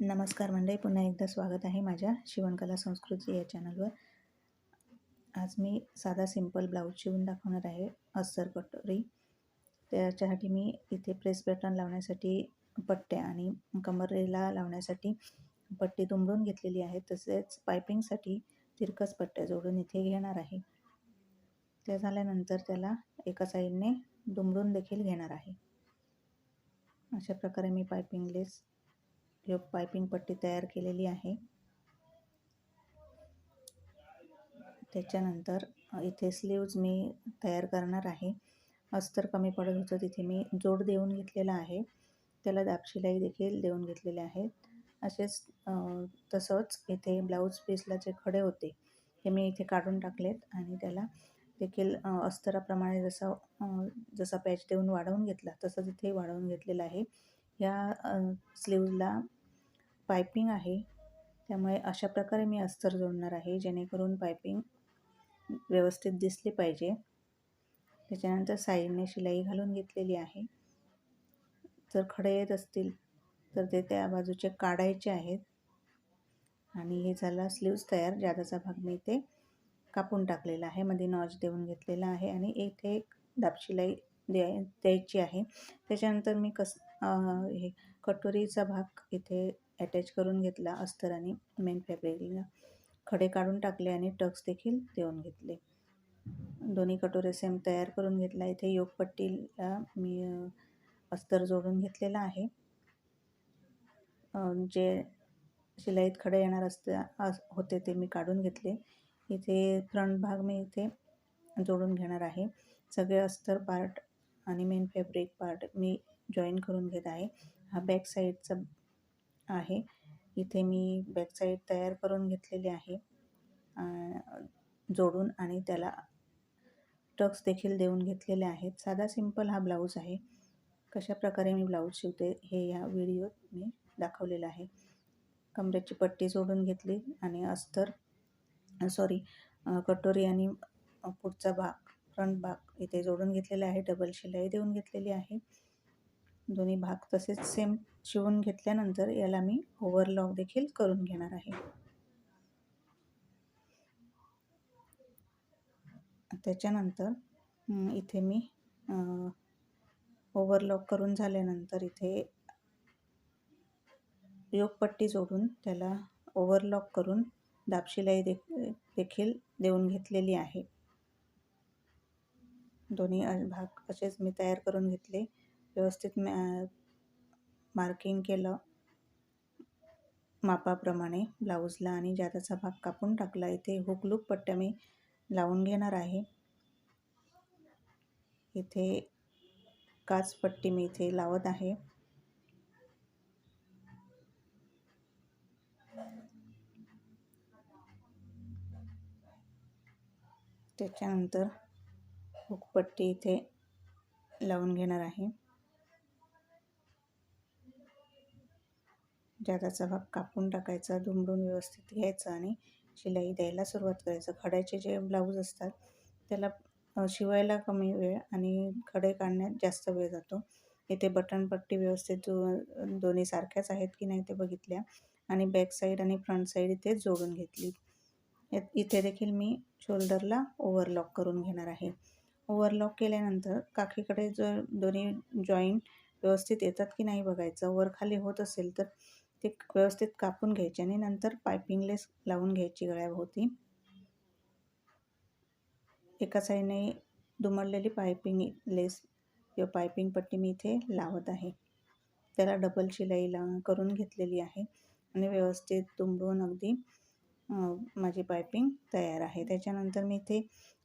नमस्कार मंडळी पुन्हा एकदा स्वागत आहे माझ्या शिवणकला संस्कृती या चॅनलवर. आज मी साधा सिंपल ब्लाऊज शिवून दाखवणार आहे अस्सर कटोरी. त्याच्यासाठी मी इथे प्रेस पॅटर्न लावण्यासाठी पट्ट्या आणि कमरेला लावण्यासाठी पट्टी दुमडून घेतलेली आहे. तसेच पायपिंगसाठी तिरकस पट्ट्या जोडून इथे घेणार आहे. ते झाल्यानंतर त्याला एका साईडने दुमडून देखील घेणार आहे. अशा प्रकारे मी पायपिंग लेस किंवा पायपिंग पट्टी तयार केलेली आहे. त्याच्यानंतर इथे स्लीव्ज मी तयार करणार आहे. अस्तर कमी पडत होतं तिथे मी जोड देऊन घेतलेला आहे. त्याला दाबशिलाई देखील देऊन घेतलेले आहेत. असेच तसंच इथे ब्लाऊज पीसला जे खडे होते हे मी इथे काढून टाकलेत आणि त्याला देखील अस्तराप्रमाणे जसा जसा पॅच देऊन वाढवून घेतला तसंच इथे वाढवून घेतलेला आहे. या स्लीवला पायपिंग आहे. त्यामुळे अशा प्रकारे मी अस्तर जोडणार आहे जेणेकरून पायपिंग व्यवस्थित दिसली पाहिजे. त्याच्यानंतर साईडने शिलाई घालून घेतलेली आहे. जर खडे येत असतील तर ते त्या बाजूचे काढायचे आहेत. आणि हे झाला स्लीव्ज तयार जादाचा भाग मी इथे कापून टाकलेला आहे. मध्ये नॉच देऊन घेतलेला आहे आणि इथे एक दाबशिलाई द्याय द्यायची आहे. त्याच्यानंतर मी कस हे कटोरीचा भाग इथे अटॅच करून घेतला अस्तर आणि मेन फॅब्रिकला खडे काढून टाकले आणि टक्स देखील देऊन घेतले. दोन्ही कटोरे सेम तयार करून घेतला. इथे योगपट्टीला मी अस्तर जोडून घेतलेला आहे. जे शिलाईत खडे येणार असता होते ते मी काढून घेतले. इथे फ्रंट भाग मी इथे जोडून घेणार आहे. सगळे अस्तर पार्ट आणि मेन फॅब्रिक पार्ट मी जॉईन करून घेत आहे. हा बॅक साईडचा आहे. इथे मी बॅक साईड तयार करून घेतलेली आहे. जोडून आणि त्याला टक्स देखील देऊन घेतलेले आहेत. साधा सिंपल हा ब्लाऊज आहे. कशा प्रकारे मी ब्लाऊज शिवते हे या व्हिडिओत मी दाखवलेलं आहे. कमरेची पट्टी जोडून घेतली आणि अस्तर सॉरी कटोरी आणि पुढचा भाग फ्रंट भाग इथे जोडून घेतलेला आहे डबल शिलाई देऊन घेतलेली आहे. दोन्ही भाग तसेच सेम शिवून घेतल्यानंतर याला मी ओव्हरलॉक देखील करून घेणार आहे. त्याच्यानंतर इथे मी ओव्हरलॉक करून झाल्यानंतर इथे योगपट्टी जोडून त्याला ओव्हरलॉक करून दाबशिलाई देखील देऊन घेतलेली आहे. दोन्ही भाग असेच मी तयार करून घेतले. व्यवस्थित मार्किंग केलं. मापाप्रमाणे ब्लाऊजला आणि ज्यादाचा भाग कापून टाकला इथे हुकलूक पट्ट्या मी लावून घेणार आहे. इथे काच पट्टी मी इथे लावत आहे. त्याच्यानंतर हुकपट्टी इथे लावून घेणार आहे. जादाचा भाग कापून टाकायचा दुमडून व्यवस्थित घ्यायचा आणि शिलाई द्यायला सुरुवात करायचं. खड्याचे जे ब्लाऊज असतात त्याला शिवायला कमी वेळ आणि खडे काढण्यात जास्त वेळ जातो. इथे बटनपट्टी व्यवस्थित दोन्ही सारख्याच आहेत की नाही ते बघितल्या आणि बॅक साईड आणि फ्रंट साईड इथे जोडून घेतली. इथे देखील मी शोल्डरला ओव्हरलॉक करून घेणार आहे. ओव्हरलॉक केल्यानंतर काकीकडे जर दोन्ही जॉईंट व्यवस्थित येतात की नाही बघायचं वर खाली होत असेल तर ते व्यवस्थित कापून घ्यायचे आणि नंतर पायपिंग लेस लावून घ्यायची गळ्याभोवती. एका साईडने दुमडलेली पायपिंग लेस किंवा पायपिंग पट्टी मी इथे लावत आहे. त्याला डबल शिलाई ला करून घेतलेली आहे आणि व्यवस्थित दुमडून अगदी माझी पायपिंग तयार आहे. त्याच्यानंतर मी इथे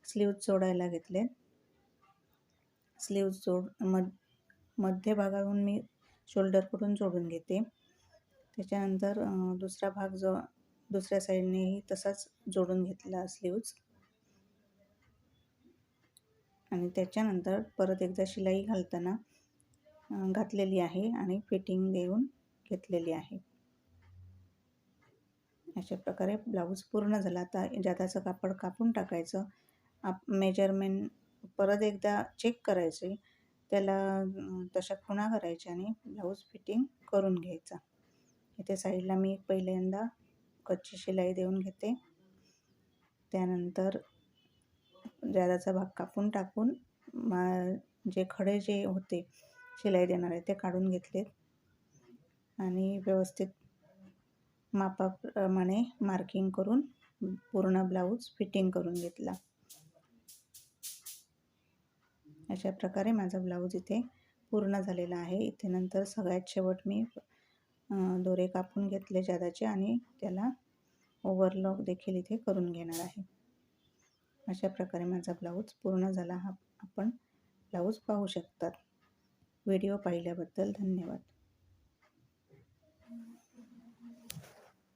स्लीव्ज जोडायला घेतले स्लीव्ज जोड मध मध्यभागाहून मी शोल्डरकडून जोडून घेते. त्याच्यानंतर दुसरा भाग जो दुसऱ्या साईडनेही तसाच जोडून घेतला स्लीव्ज आणि त्याच्यानंतर परत एकदा शिलाई घालताना घातलेली आहे आणि फिटिंग देऊन घेतलेली आहे. अशा प्रकारे ब्लाऊज पूर्ण झाला. आता जादाचं कापड कापून टाकायचं आप मेजरमेंट परत एकदा चेक करायचे. त्याला तशा खुणा करायच्या आणि ब्लाऊज फिटिंग करून घ्यायचा. इथे साईडला मी पहिल्यांदा कच्ची शिलाई देऊन घेते. त्यानंतर जादाचा भाग कापून टाकून मा जे खडे जे होते शिलाई देणारे ते काढून घेतलेत. आणि व्यवस्थित मापाप्रमाणे मार्किंग करून पूर्ण ब्लाऊज फिटिंग करून घेतला. अशा प्रकारे माझा ब्लाऊज इथे पूर्ण झालेला आहे. इथे नंतर सगळ्यात शेवट मी दोरे कापून घेतले जादाचे आणि त्याला ओव्हरलॉक देखील इथे करून घेणार आहे. अशा प्रकारे माझा ब्लाऊज पूर्ण झाला. हा आपण ब्लाऊज पाहू शकतात. व्हिडिओ पाहिल्याबद्दल धन्यवाद.